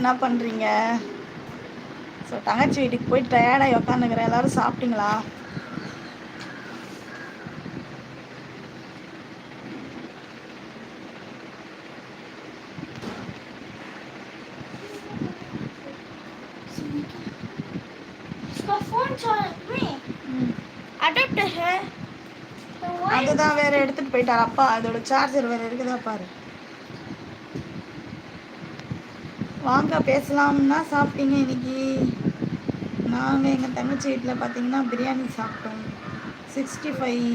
என்ன பண்ணுறீங்க ஸோ தங்கச்சி வீட்டுக்கு போய் டயர்டாகி உக்காந்துக்கிறேன் எல்லாரும் சாப்பிட்டீங்களா? அதுதான் வேற எடுத்துட்டு போயிட்டார். அப்பா அதோட சார்ஜர் வேற இருக்குதா பாரு. வாங்க பேசலாம்னா சாப்பிட்டீங்க இன்னைக்கு. நாங்கள் எங்கள் தங்கச்சி வீட்டில் பார்த்தீங்கன்னா பிரியாணி சாப்பிட்டோம். சிக்ஸ்டி ஃபைவ்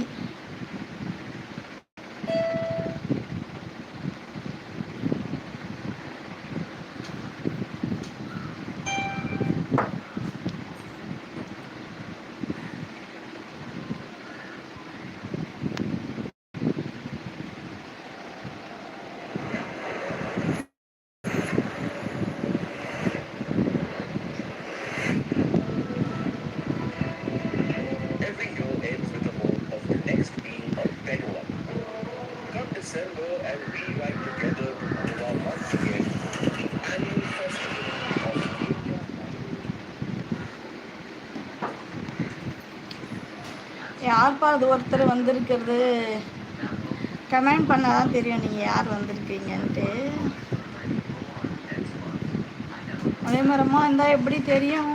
யார்ப்பா அது ஒருத்தர் வந்திருக்கிறது. கமெண்ட் பண்ணால் தான் தெரியும் நீங்கள் யார் வந்திருக்கீங்கன்ட்டு. அதே இருந்தால் எப்படி தெரியும்?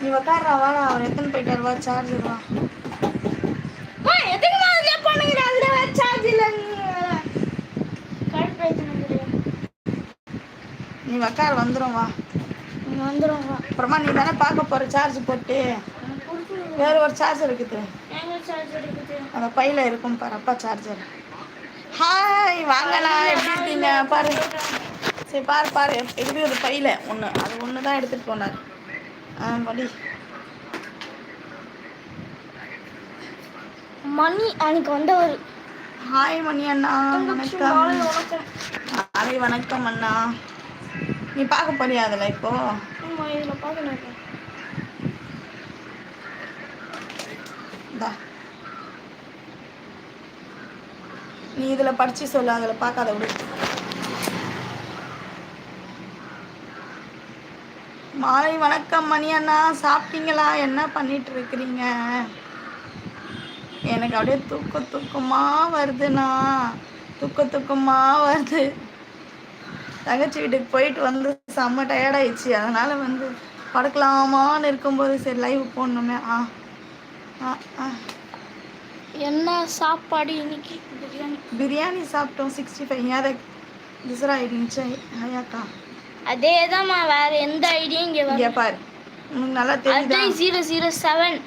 நீ உக்காடுறா வாடா அவர் எத்தனை போயிட்டார் வா சார்ஜர் வா. எதுக்கு. நீ உக்கார் வந்துடும் வா. இங்க வந்துரும் வா. அப்புறமா நீ தானே பார்க்க போகிற சார்ஜ் போட்டு. வேற ஒரு சார்ஜர் இருக்குது? அந்த பையில இருக்கும் பாரு அப்பா சார்ஜர் ஹாய் வாங்கண்ணா. எப்படி இருக்கீங்க? பாரு. சரி பாரு பாரு. இருக்குது பையில? ஒன்று அது ஒன்று தான் எடுத்துகிட்டு போனார். ஆ மடி மணி எனக்கு வந்த ஒரு ஹாய் மணி அண்ணா. வணக்கம். மாலை வணக்கம் அண்ணா. நீ பார்க்க போறியா அதில் இப்போ? ஆமா இதுல பாக்கணும் இந்தா. நீ இதில் படித்து சொல்லு அதில் பார்க்காத விடு. மாலை வணக்கம் மணி அண்ணா. சாப்பிட்டீங்களா? என்ன பண்ணிட்டு இருக்கிறீங்க எனக்கு அப்படியே தூக்க தூக்கமா வருதுண்ணா. தூக்க தூக்கமா வருது. தங்கச்சி வீட்டுக்கு போயிட்டு வந்து செம்ம டயர்டாயிடுச்சு அதனால வந்து படுக்கலாமான்னு இருக்கும்போது சரி லைவ் போடணுமே. ஆ ஆ என்ன சாப்பாடு இன்னைக்கு? பிரியாணி. பிரியாணி சாப்பிட்டோம் சிக்ஸ்டி ஃபைவ் யாரை திசரா இருந்துச்சு ஐயாக்கா அதேதாம்மா வேற எந்த ஐடியும் இங்க இங்கே பாரு. உனக்கு நல்லா தெரியுதா? அதே zero zero seven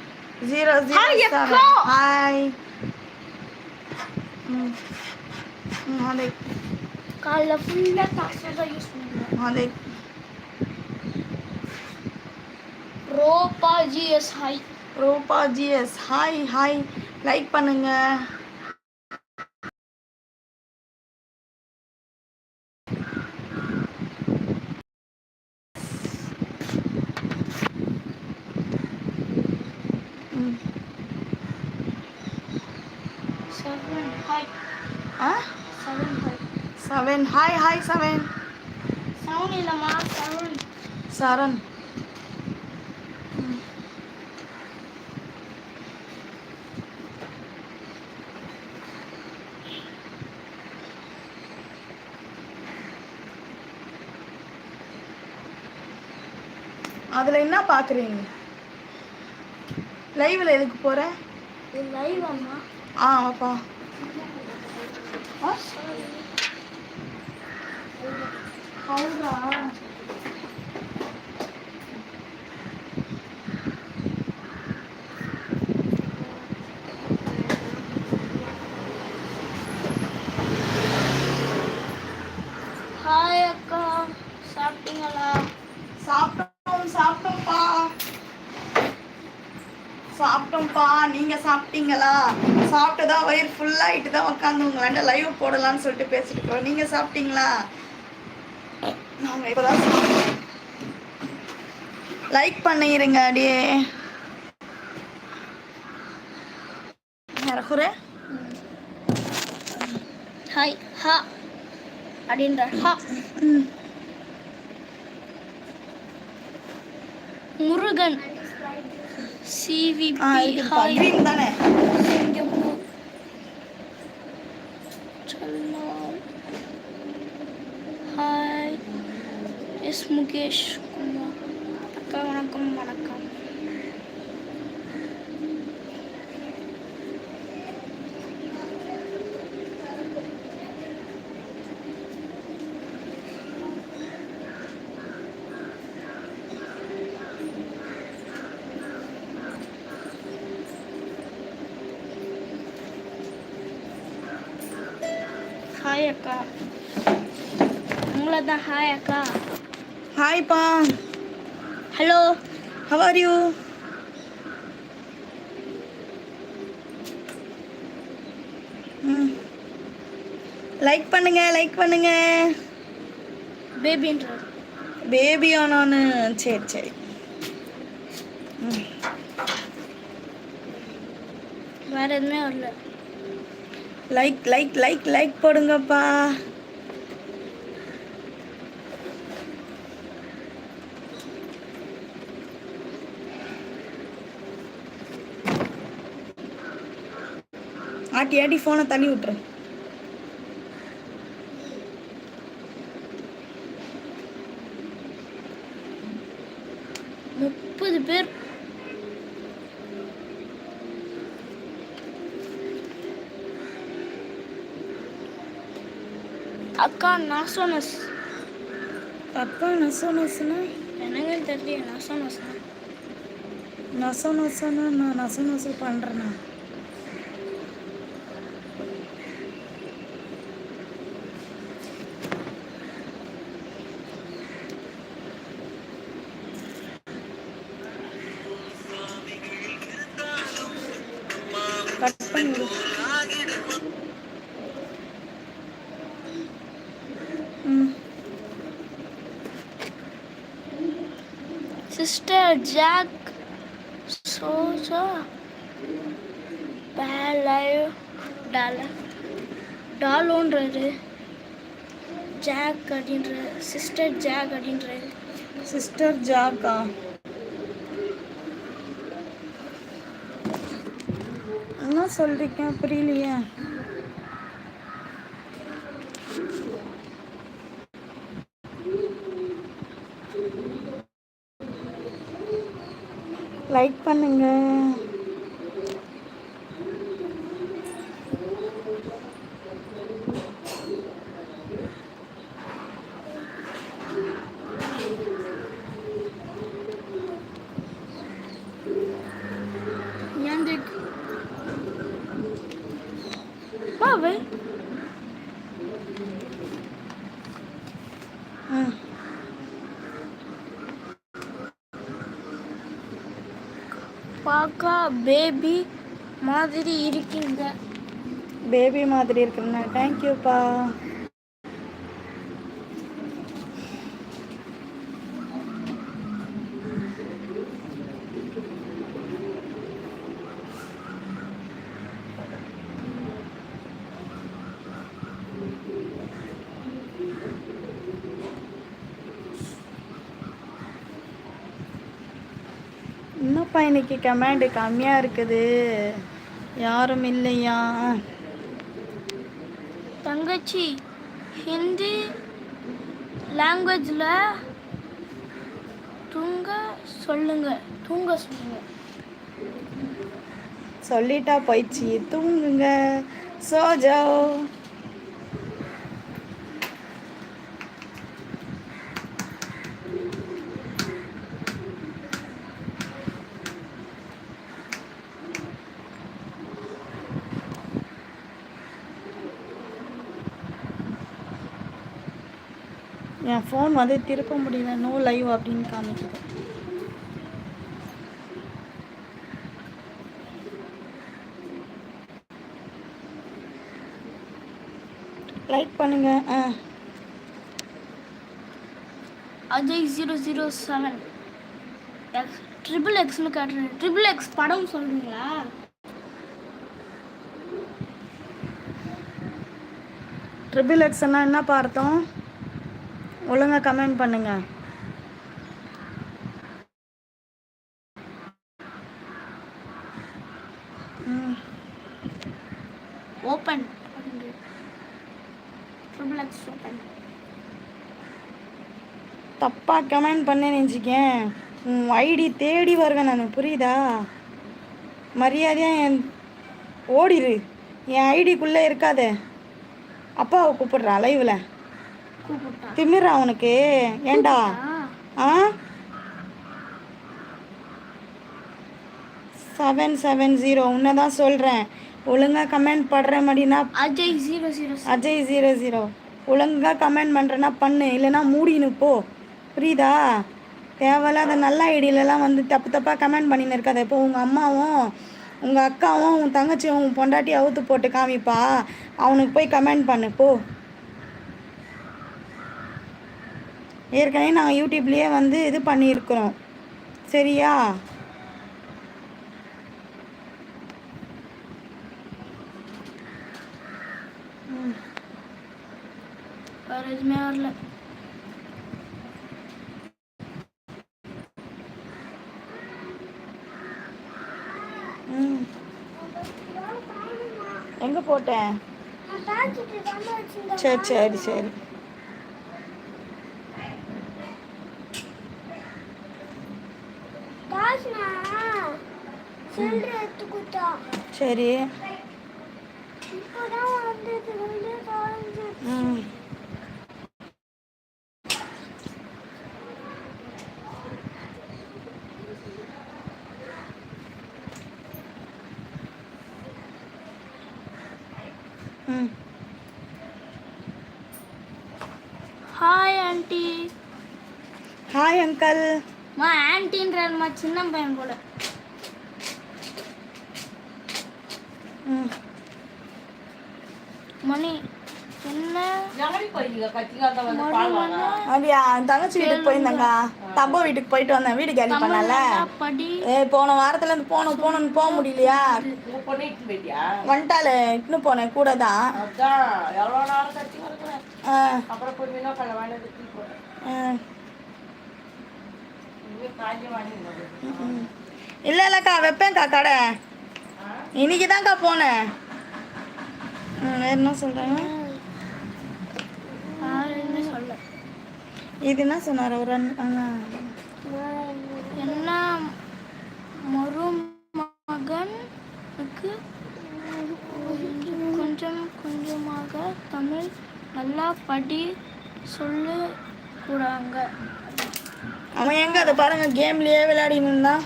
zero zero அக்கா. ஹாய் ம். ம், அதை காலைல ஃபுல்லா காசு தான் யூஸ் பண்ணுவேன் அதை. ரோபா ஜிஎஸ் ஹை ரூபா ஜிஎஸ் ஹாய் ஹாய் லைக் பண்ணுங்க ம். செவன் ஹை ஆ seven hi seven. Hi hi seven seven இல்லைம்மா செவன் சரண் அதில் என்ன பார்க்குறீங்க லைவில் எதுக்கு போகிற லைவ் அம்மா. ஆ அப்பா. ஹாய் அக்கா. சாப்பிட்டீங்களா? சாப்பிட்டோம் சாப்பிட்டோம்ப்பா. சாப்பிட்டோம்ப்பா. நீங்க சாப்பிட்டீங்களா? சாப்பிட்டு தான் வயிறு ஃபுல்லாகிட்டு தான் உட்காந்து உங்களாண்ட லைவ் போடலாம்னு சொல்லிட்டு பேசிட்டு இருக்கோம். நீங்க சாப்பிட்டீங்களா? நாங்க இப்போதான் லைக் பண்ணிருங்க அடியே. யாரகுரே ஹாய் ஹா அப்படின்ற ஹா முருகன். இருக்குதுப்பா ஹாய் தானே? எஸ் முகேஷ் குமார் அக்கா வணக்கம் வணக்கம் ஹாய் அக்கா உங்களை தான் ஹாய் அக்கா ஹாய்ப்பா hello how are you like பண்ணுங்க லைக் பண்ணுங்க. பேபின்றார் பேபி ஆனான்னு சரி சரி. வேற எதுவுமே வரல. லைக் லைக் லைக் லைக் போடுங்கப்பா. ஆட்டி ஆட்டி ஃபோனை தள்ளி விட்டுரு. முப்பது பேர். அக்கா நாசோனஸ். அப்பா நசோ நசுனா என்னங்க தெரியல நாசோனஸ் நசோ நசோனா நான் நசோ நசோ பண்ணுறேண்ணா சிஸ்டர் ஜாக் சோசா பேலயோ டால டாலோன்றாரு ஜாக் அப்படின்ற சிஸ்டர் ஜாக் அப்படின்றாரு சிஸ்டர் ஜாக்கா என்ன சொல்றீங்க புரியலையே லைக் பண்ணுங்கள் Yandık. Baba. ம் பார்க்க பேபி மாதிரி இருக்கீங்க. பேபி மாதிரி இருக்குண்ணா தேங்க்யூப்பா என்னப்பா இன்னைக்கு கமாண்டு கம்மியாக இருக்குது? யாரும் இல்லையா? தங்கச்சி ஹிந்தி லாங்குவேஜில் தூங்க சொல்லுங்க. தூங்க சொல்லுங்க. சொல்லிட்டா போயிடுச்சு. தூங்குங்க. சோஜோ. என் ஃபோன் வந்து திருப்ப முடியல. நோ லைவ் அப்படின்னு காமிக்குது. லைக் பண்ணுங்க. ஆ. Ajay zero zero seven x triple எக்ஸ்னு காட்டுறேன் ட்ரிபிள் எக்ஸ் படம் சொல்கிறீங்களா ட்ரிபிள் எக்ஸ்னா என்ன பார்த்தோம் ஒழுங்கா கமெண்ட் பண்ணுங்க. ம். ஓப்பன் ஓப்பன் தப்பாக கமெண்ட் பண்ணேன்னு நினச்சிக்கேன். உன் ஐடி தேடி வருவேன் நான் புரியுதா? மரியாதையாக என் ஓடிரு. என் ஐடிக்குள்ளே இருக்காதே. அப்பாவை கூப்பிடுறான் லைவில் திமிரா உனக்கு? ஏண்டா? ஆ? செவன் செவன் ஜீரோ உன்னை தான் சொல்கிறேன் ஒழுங்காக கமெண்ட் படுற மாதிரினா Ajay zero zero Ajay zero zero ஒழுங்காக கமெண்ட் பண்ணுறேன்னா பண்ணு. இல்லைன்னா மூடின்னு போ. புரியுதா? தேவையில்லாத நல்ல ஐடியிலலாம் வந்து தப்பு தப்பாக கமெண்ட் பண்ணின்னு இருக்காத. இப்போ உங்கள் அம்மாவும் உங்கள் அக்காவும் உன் தங்கச்சியும் உன் பொண்டாட்டி அவுத்து போட்டு காமிப்பா. அவனுக்கு போய் கமெண்ட் பண்ணு போ. ஏற்கனவே நாங்கள் யூடியூப்லேயே வந்து இது பண்ணியிருக்கிறோம். சரியா? வேற எதுவுமே வரல. எங்கே போட்டேன் சரி சரி சரி. சரி. ம். ஹாய் ஆண்டி ஹாய் அங்கிள் மா ஆன்டின்றமா சின்ன பையன் போல ம் மணி என்ன? அப்படியா? தங்கச்சி வீட்டுக்கு போயிருந்தேங்க. தப்பா வீட்டுக்கு போயிட்டு வந்தேன். வீடு கேலி பண்ணல. ஏ போன வாரத்துல இருந்து போகணும் போகணும்னு போக முடியலையா? வந்துட்டாலே இட்டுன்னு போனேன் கூட தான். ஆ. ஆ. ம். இல்ல இல்லக்கா வைப்பேன்க்கா கடை. இன்னைக்கு தான்க்கா போனேன். வேற என்ன சொல்ல? இது என்ன சொன்னார் ஒரு. என்ன மருமகனுக்கு கொஞ்சம் கொஞ்சமாக தமிழ் நல்லா படி சொல்லு கூடாங்க அவன் எங்க? அதை பாருங்க கேம்லயே விளையாடின்னு இருந்தான்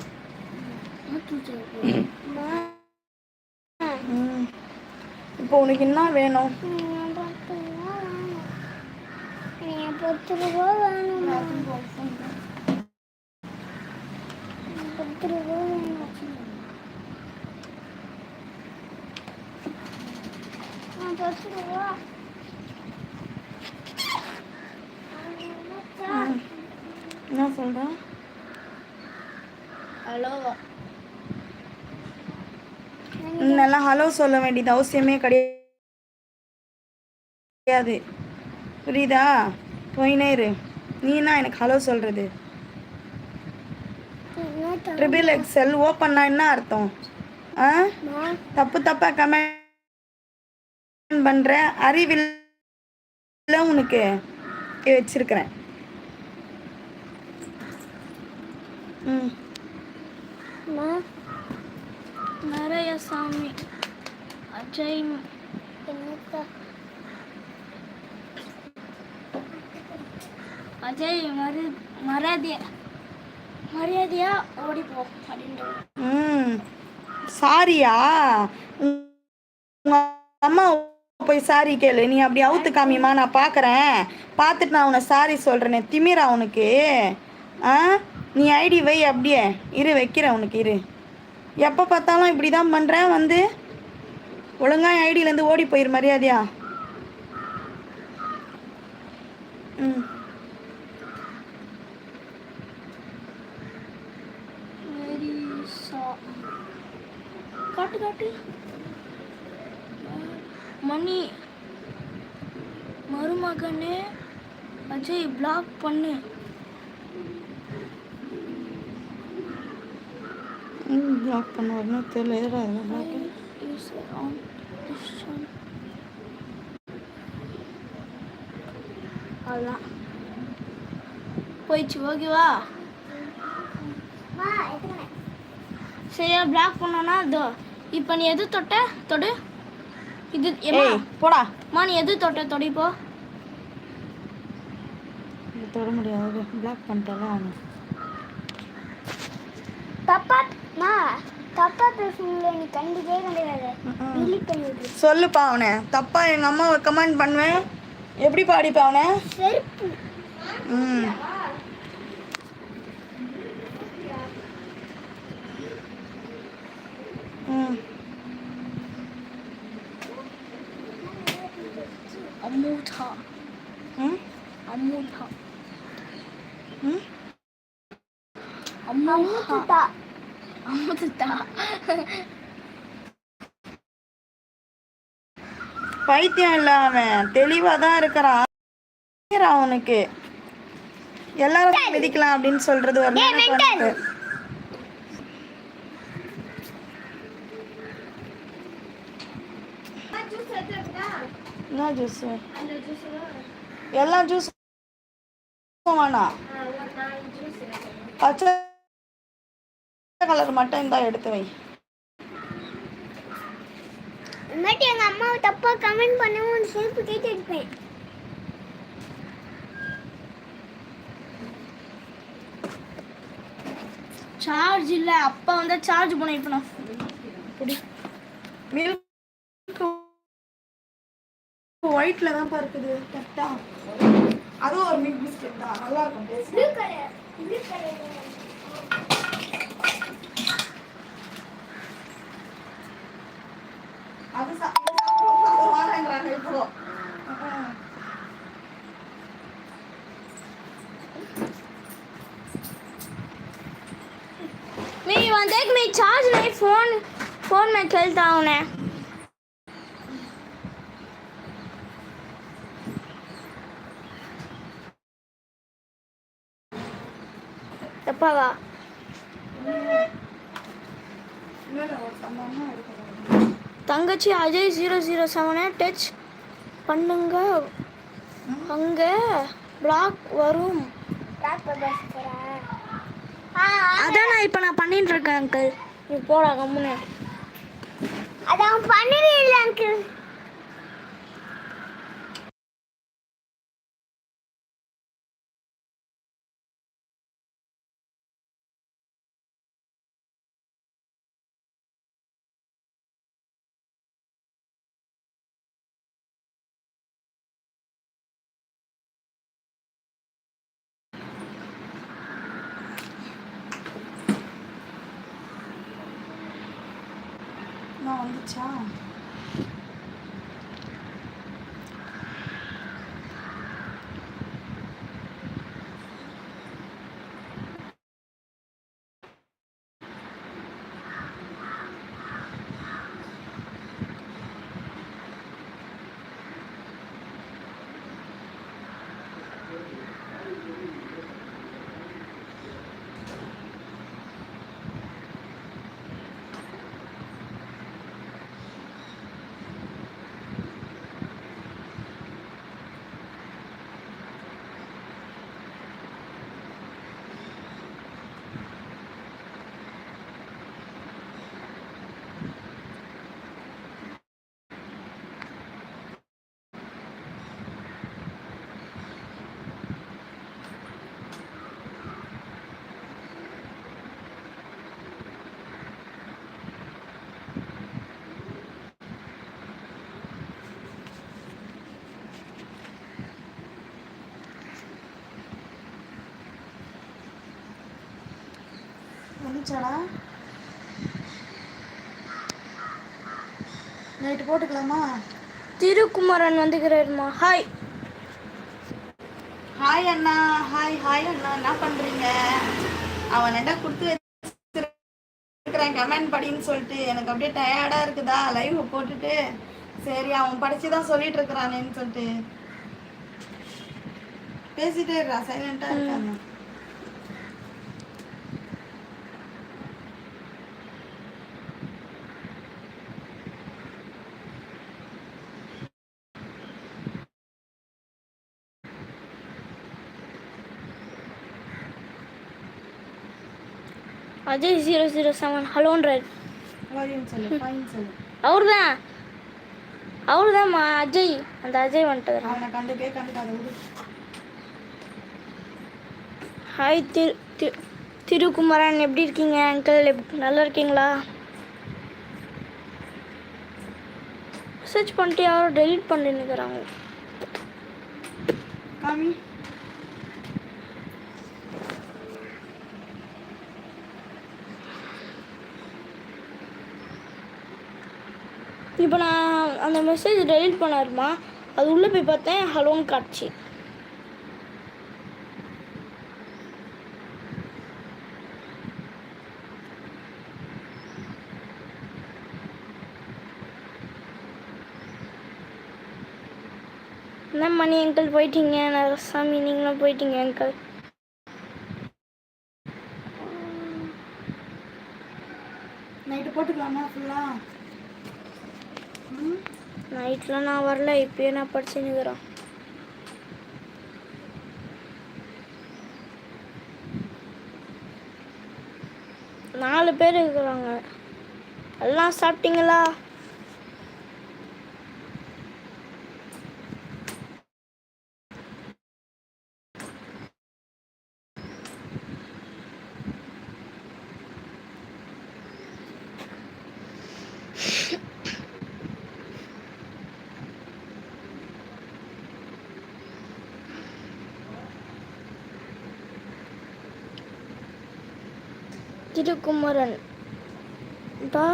ம். இப்போ உனக்கு என்ன வேணும்? பத்து ரூபா வேணுமா பத்து ரூபா வேணும் பத்து ரூபா. என்ன சொல்றான் ஹலோ நல்லா ஹலோ சொல்ல வேண்டியது அவசியமே கிடையாது. புரியுதா? பொய்னேரு இரு நீனா எனக்கு ஹலோ சொல்றது? ட்ரிபிள் எக்ஸல் ஓப்பன்னா என்ன அர்த்தம்? ஆ? தப்பு தப்பா கமெண்ட் பண்ற அறிவில் உனக்கு. வச்சிருக்கிறேன். ம். நிறைய சாமி. அஜய் அஜய் மரி மரியாதையா மரியாதையா ஓடிப்போ அப்படின்றது ம் சாரியா. அம்மா போய் சாரி கேளு. நீ அப்படி அவுத்து காமிமா நான் பார்க்குறேன் பார்த்துட்டு நான் உன்னை சாரி சொல்கிறேனே திமிரா உனக்கு? ஆ? நீ ஐடி வை அப்படியே. இரு வைக்கிறேன் உனக்கு. இரு. எப்போ பார்த்தாலும் இப்படி தான் பண்ணுறேன் வந்து ஒழுங்கா என் ஐடியிலேருந்து ஓடி போயிரு மரியாதையா. ம். காட்டு காட்டு. மணி மருமகனே அஜய் பிளாக் பண்ணு. ம் பிளாக் பண்ண வரணும் தெரியல this channel. அவ்வளோதான் போயிடுச்சு ஓகேவா சரியா பிளாக் பண்ணனா இதோ இப்போ நீ எது தொட்ட தொடு இது போடா அம்மா, நீ எது தொட்ட தொடி இப்போ தொட முடியாது பிளாக் பண்ணிட்டால அவனு தப்பா நான் தப்பா பேசுனீங்களே நீ கண்டிப்பே கிடையாது ம்ம். delete பண்ணி விட்டுரு சொல்லுப்பா அவனை. தப்பா எங்க அம்மாவை கமெண்ட் பண்ணுவேன். எப்படி பாடிப்பா அவனை? ம். ம். பைத்தியம் இல்ல அவன் தெளிவா தான் இருக்கிறான் அவனுக்கு எல்லாரும் மிதிக்கலாம் அப்படின்னு சொல்றது ஒரு. என்ன ஜூஸ் எல்லா ஜூஸ் வேணாம் பச்சை கலர் மட்டும் இந்தா எடுத்து வை. இனிமேட்டு எங்க அம்மாவை தப்பா கமெண்ட் பண்ணவும் செருப்பு கேட்டு எடுப்பேன் சார்ஜ் இல்ல. அப்பா வந்தா சார்ஜ் பண்ண இப்போ நான் மில்க் ஒயிட்ல தான் இருக்குது. கரெக்டா அதுவும் ஒரு மில்க் பிஸ்கெட் தான். நல்லா இருக்கும் taste. Blue colour blue colour அது சா- இது சாப்பிடுவோம், அது வேணாங்கிறாங்க இப்போ ம்ம். मैं वहाँ देख मैं चार्ज नहीं फोन फोन में खेलता हूँ मैं தப்பாவா இல்ல, இல்ல, ஒரு சம்பவமா இருக்குது. தங்கச்சி அஜய் ஜீரோ ஜீரோ செவனை டச் பண்ணுங்க. அங்கே பிளாக் வரும். அதான் நான் இப்போ நான் பண்ணிட்டு இருக்கேன் அங்கிள் நீ போடா கம்முன்னு அதான் பண்ணவே இல்லை அங்கிள் நான் வந்துச்சா வந்துச்சாடா நைட்டு போட்டுக்கலாமா? திருக்குமரன் வந்துக்கிறாருமா ஹாய் ஹாய் அண்ணா. ஹாய் ஹாய் அண்ணா. என்ன பண்றீங்க? அவன்கிட்ட கொடுத்து வச்சிருக்கிறேன்? கமெண்ட் படின்னு சொல்லிட்டு எனக்கு அப்படியே டயர்டா இருக்குதா? லைவ் போட்டுட்டு சரி அவன் படிச்சு தான் சொல்லிட்டு இருக்கிறானேன்னு சொல்லிட்டு. பேசிட்டே இருக்கா சைலண்டா இருக்காங்க அஜய் ஜீரோ ஜீரோ செவன் ஹலோன்றார் அவர் தான் அவர் தான்மா அஜய். அந்த அஜய் வந்துட்டார். விடு. ஹாய் திரு திரு திருக்குமரன் எப்படி இருக்கீங்க அங்கிள் நல்லா இருக்கீங்களா? மெசேஜ் பண்ணிட்டு யாரும் டெலீட் பண்ணிருக்கிறாங்க காமி இப்போ நான் அந்த மெசேஜ் டெலீட் பண்ணாருமா? அது உள்ளே போய் பார்த்தேன் ஹலோன்னு காட்சி என்ன மணி அங்கிள் போயிட்டீங்க? நரசாமி நீங்களும் போயிட்டீங்க அங்கிள் நைட்டு போட்டுக்கலாமா ஃபுல்லாக நைட்டில் நான் வரல இப்பயே நான் படிச்சுன்னுக்குறேன் நாலு பேர் இருக்கிறாங்க. எல்லாம் சாப்பிட்டீங்களா? திருக்குமரன் டா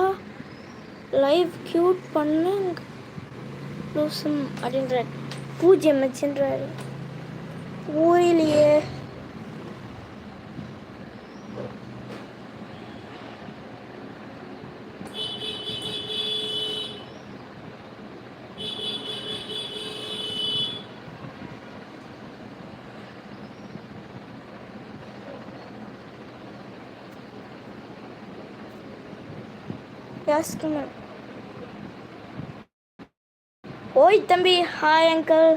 லைவ் க்யூட் பண்ணு லூசம் அப்படின்றார். பூஜ்யம் வச்சுன்றாரு ஊரிலேயே யாஸ்குமன் ஓய் தம்பி ஹாய் அங்கிள்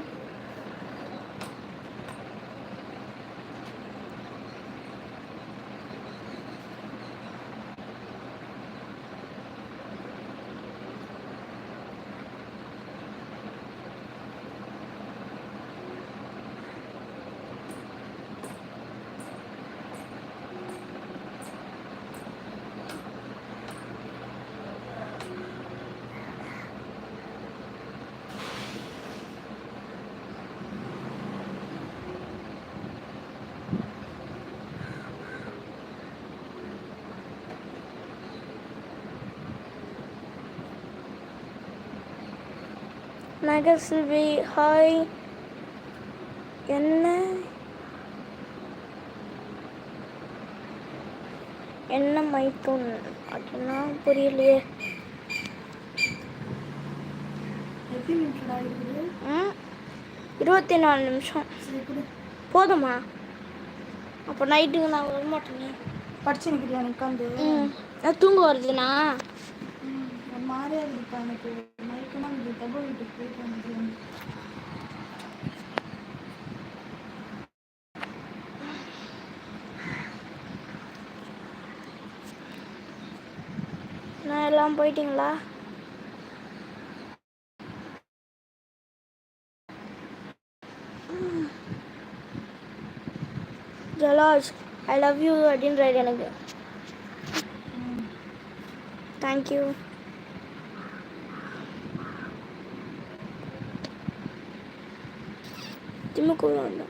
நகர்செல்வி ஹாய். என்ன? என்ன மைத்தூன் அப்படின்னா புரியலையே. இருபத்தி நாலு நிமிஷம். போதுமா? அப்போ நைட்டுக்கு நான் வரமாட்டேனே படிச்சு நிற்கிறியா உட்காந்து? நான் தூங்க வருதுண்ணா. மாதிரியா இருக்குப்பா எனக்கு மயக்கமா இருக்குது தபா வீட்டுக்கு போயிட்டு வந்து நான் எல்லாம் போயிட்டீங்களா? ஜலாஜ் ஐ லவ் யூ அப்படின்றாரு எனக்கு. தேங்க்யூ っち向こうなんだ。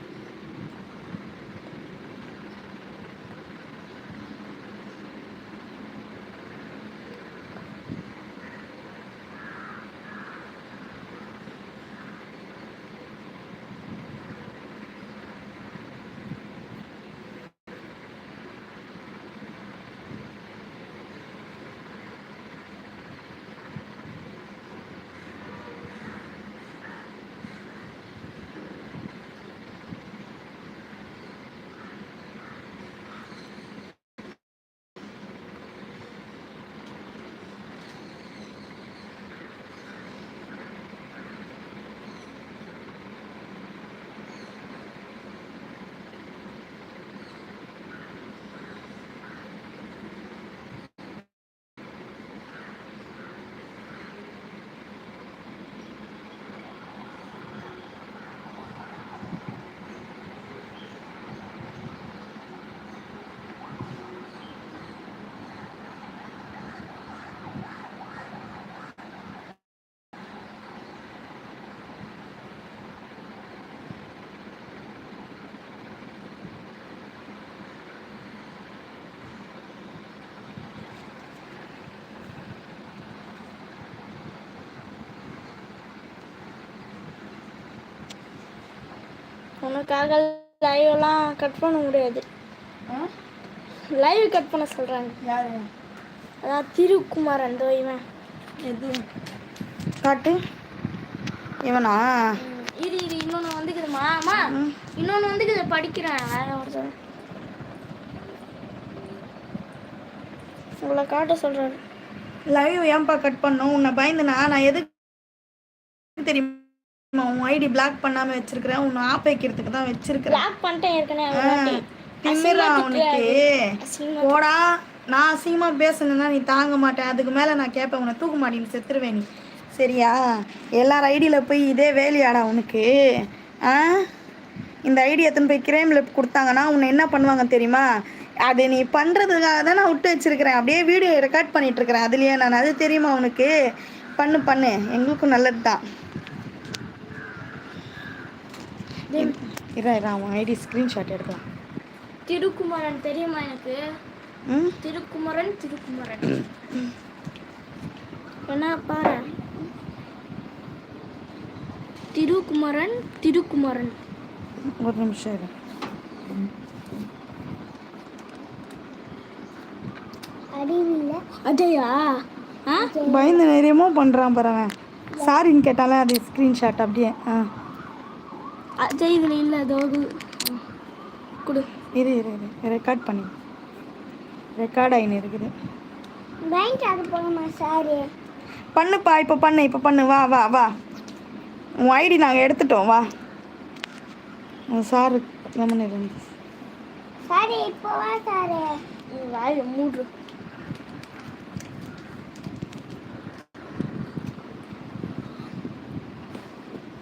உனக்காக லைவெல்லாம் கட் பண்ண முடியாது. லைவ் கட் பண்ண சொல்கிறாங்க யாரு? அதான் திருக்குமார் அந்த இவன். எது? காட்டு இவனா? இரு இரு இன்னொன்று வந்துக்குதுமா அம்மா இன்னொன்று வந்துக்குது படிக்கிறேன். வேற ஒருத்தர் உங்களை காட்ட சொல்கிறாரு லைவ் ஏன்பா கட் பண்ணோம் உன்னை பயந்துனா நான் எதுக்கு தெரியுமா? உன் ஐடி பிளாக் பண்ணாம வச்சிருக்கிறேன். உன்னை ஆப் வைக்கிறதுக்கு தான் வச்சிருக்கிறேன். பிளாக் பண்ணிட்டேன் ஏற்கனவே. திமிரா உனக்கு. போடா. நான் அசிங்கமா பேசணும்னா நீ தாங்க மாட்டேன். அதுக்கு மேல நான் கேட்பேன் உன்னை தூக்க மாட்டேன்னு செத்துருவேன் நீ. சரியா? எல்லார் ஐடியில் போய் இதே வேலையாடா உனக்கு. ஆ? இந்த ஐடி எத்தனை போய் கிரேமில் கொடுத்தாங்கன்னா உன்னை என்ன பண்ணுவாங்க தெரியுமா? அது நீ பண்ணுறதுக்காக தான் நான் விட்டு வச்சிருக்கிறேன். அப்படியே வீடியோ ரெக்கார்ட் பண்ணிட்டு இருக்கிறேன். அதுலயே நான் அது தெரியுமா உனக்கு? பண்ணு பண்ணு. எங்களுக்கும் நல்லது தான் இரா இரா அவன் ஐடி ஸ்க்ரீன்ஷாட் எடுக்கலாம். திருக்குமரன் தெரியுமா எனக்கு? ம்? திருக்குமரன் திருக்குமரன். என்ன பாரு. திருக்குமரன் திருக்குமரன். ஒரு நிமிஷம் இரு. அஜயா? ஆ? பயந்து நிறையமோ பண்ணுறான் பாருவன் சாரின்னு கேட்டாலே அது ஸ்க்ரீன்ஷாட் அப்படியே ஆ. அஜய் இதில் இல்லை அதோ. கொடு. இரு இரு இரு. ரெக்கார்ட் பண்ணி. ரெக்கார்ட் ஆகின்னு இருக்குது. பேங்க் அது போகணுமா சாரு பண்ணுப்பா இப்போ பண்ணு இப்போ பண்ணு. வா வா வா. உன் ஐடி நாங்கள் எடுத்துட்டோம் வா. உன் சாரு கம்மன் இருந்து சாரு இப்போ வா சாரு வாய் மூடு.